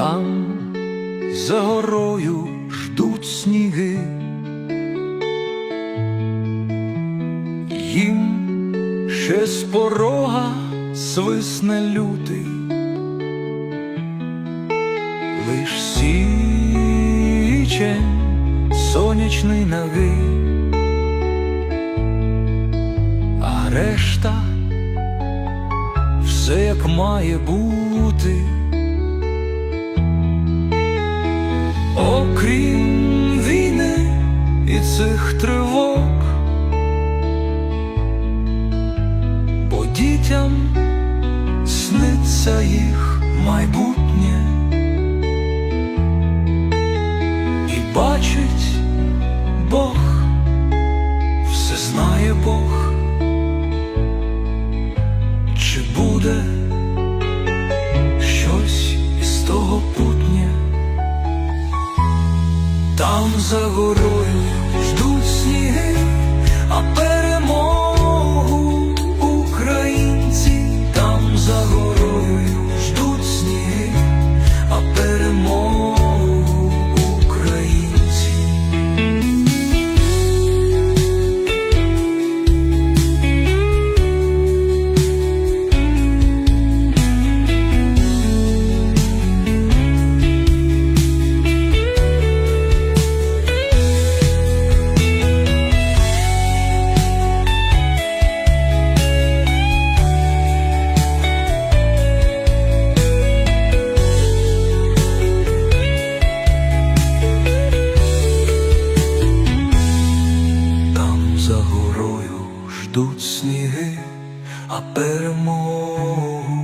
Там за горою ждуть сніги, їм ще з порога свисне лютий, лиш січень сонячний навий, а решта все як має бути. Окрім війни і цих тривог, бо дітям сниться їх майбутнє, і бачить Бог, Там за горою ждуть сніги, а перемогу ждуть сніги, а перемогу